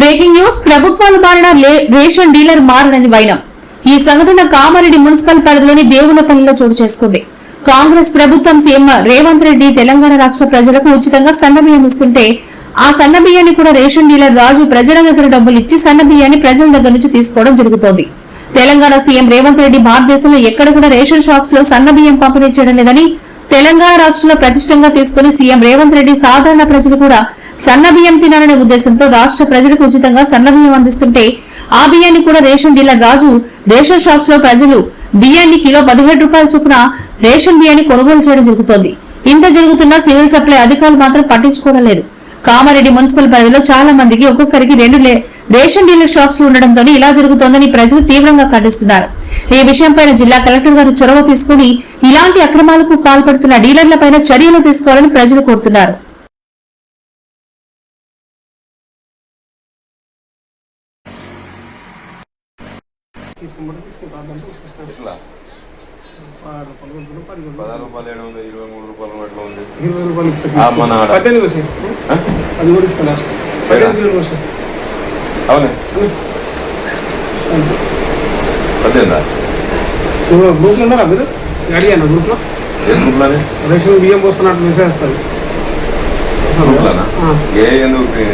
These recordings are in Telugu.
బ్రేకింగ్ న్యూస్ ప్రభుత్వాలు మారిన రేషన్ డీలర్ మారనని వైనం. ఈ సంఘటన కామారెడ్డి మున్సిపల్ పరిధిలోని దేవునపల్లిలో చోటు చేసుకుంది. కాంగ్రెస్ ప్రభుత్వం సీఎం రేవంత్ రెడ్డి తెలంగాణ రాష్ట్ర ప్రజలకు ఉచితంగా సన్నబియ్యం ఇస్తుంటే ఆ సన్నబియ్యాన్ని కూడా రేషన్ డీలర్ రాజు ప్రజల దగ్గర డబ్బులు ఇచ్చి సన్నబియ్యాన్ని ప్రజల దగ్గర నుంచి తీసుకోవడం జరుగుతోంది. తెలంగాణ సీఎం రేవంత్ రెడ్డి భారతదేశంలో ఎక్కడ కూడా రేషన్ షాప్స్లో సన్న బియ్యం పంపిణీ చేయడం లేదని తెలంగాణ రాష్ట్రంలో ప్రతిష్టంగా తీసుకుని సీఎం రేవంత్ రెడ్డి సాధారణ ప్రజలు కూడా సన్న బియ్యం తినాలనే ఉద్దేశంతో రాష్ట్ర ప్రజలకు ఉచితంగా సన్న బియ్యం అందిస్తుంటే ఆ బియ్యాన్ని కూడా రేషన్ డీలర్ రాజు రేషన్ షాప్స్లో ప్రజలు బియ్యాన్ని కిలో పదిహేడు రూపాయల చొప్పున రేషన్ బియ్యాన్ని కొనుగోలు చేయడం జరుగుతోంది. ఇంత జరుగుతున్నా సివిల్ సప్లై అధికారులు మాత్రం పట్టించుకోవడం లేదు. కామారెడ్డి మున్సిపల్ పరిధిలో చాలా మందికి ఒక్కొక్కరికి రెండు రేషన్ డీలర్ షాప్స్ ఉండడంతో ఇలా జరుగుతోందని ప్రజలు తీవ్రంగా ఖండిస్తున్నారు ఈ విషయంపై జిల్లా కలెక్టర్ గారు చొరవ తీసుకుని ఇలాంటి అక్రమాలకు పాల్పడుతున్న డీలర్లపైన చర్యలు తీసుకోవాలని ప్రజలు కోరుతున్నారు. పదహారు రూపాయలు ఏడు వందలు ఇరవై మూడు రూపాయలు ఎట్లా ఉంది ఇరవై రూపాయలు ఇస్తా ఆ, మన ఆడ. పద్దెనిమిది వచ్చాయి ఆ? అది కూడా ఇస్తా లాస్ట్ అవునే. పద్దెనిమిదా గ్రూప్లో ఉన్నారా మీరు? అడిగాను గ్రూప్లో ఏ గ్రూప్లోనే రేషన్ బియ్యం పోస్తున్నట్టు మెసేజ్ వస్తుంది. గ్రూప్లోనా. ఏ ఎందుకు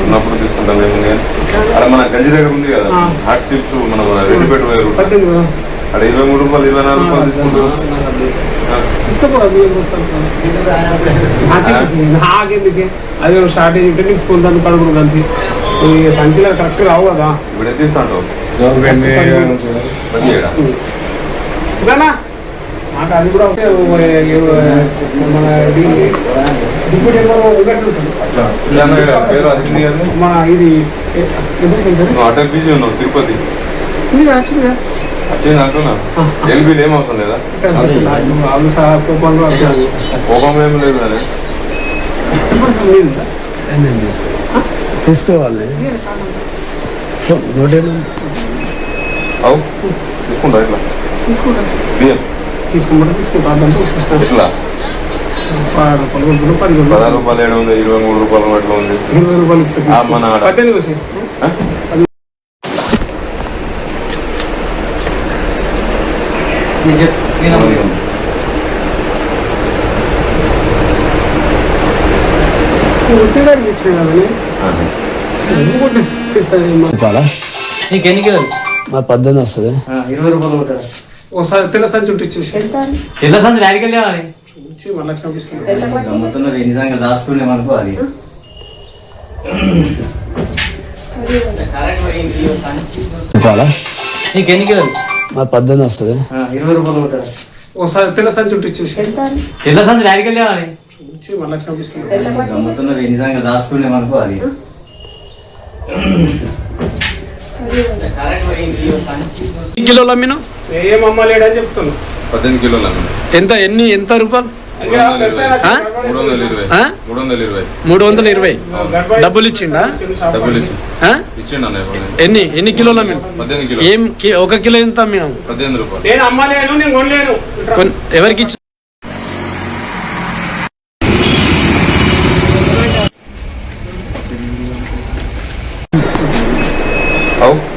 ఉన్నప్పుడు తీసుకుంటాం ఏముంది అక్కడ మన గంజి దగ్గర ఉంది కదా. హాట్ స్టిప్స్ మన రూట్ పద్దెనిమిది అక్కడ ఇరవై మూడు రూపాయలు ఇరవై నాలుగు రూపాయలు తీసుకుంటారు. నాకెందుకే? అది షార్టేజ్ ఉంటే నీకు కొంత కడుగుడు అంతే ఈ సంచిలో కరెక్ట్ రావు కదా. ఇప్పుడు ఎంత నాకు అది కూడా మన ఇది అటెండ్ బిజీ ఉన్నావు తిరుపతి. వచ్చింది అంటున్నా. ఎల్బీలు ఏం అవసరం లేదా? కోపం ఏం లేదు ఉందా? తీసుకోవాలి తీసుకుంటా ఇట్లా. తీసుకుంటా. రూపాయలు కొనుక్కున్నా, పది రూపాయలు. ఏడు వందలు ఇరవై మూడు రూపాయలు ఎట్లా ఉంది. ఇరవై రూపాయలు ఇస్తా ఆ, ఇచ్చినా కిలోలు మా పద్దెనిమిది వస్తుంది ఇరవై రూపాయలు కొట్టారు ఒకసారి తెల్ల సంచి ఉంటే ఇచ్చేసి తెల్ల సంచి డాడీకి వెళ్ళామని ఇచ్చి మళ్ళీ నిజంగా దాచుకునేమనుకో అది చెప్పాలా నీకెన్ని కిలోలు మా పద్దెనిమిది వస్తుంది ఇరవై రూపాయలు కొట్టారు ఒకసారి తెల్ల సంచి ఉంటే ఇచ్చేసి తెల్ల సంచి డాడీకి వెళ్ళామని మళ్ళీ అది? కిలోలు అమ్మిను ఏం అమ్మలేడని చెప్తాను పద్దెనిమిది కిలోలు ఎంత ఎన్ని ఎంత రూపాయలు? మూడు వందల ఇరవై. డబ్బులు ఇచ్చిండా? డబ్బులు. ఎన్ని ఎన్ని కిలోలు ఏం ఒక కిలో ఎంత కొన్- ఎవరికి ఇచ్చి 好。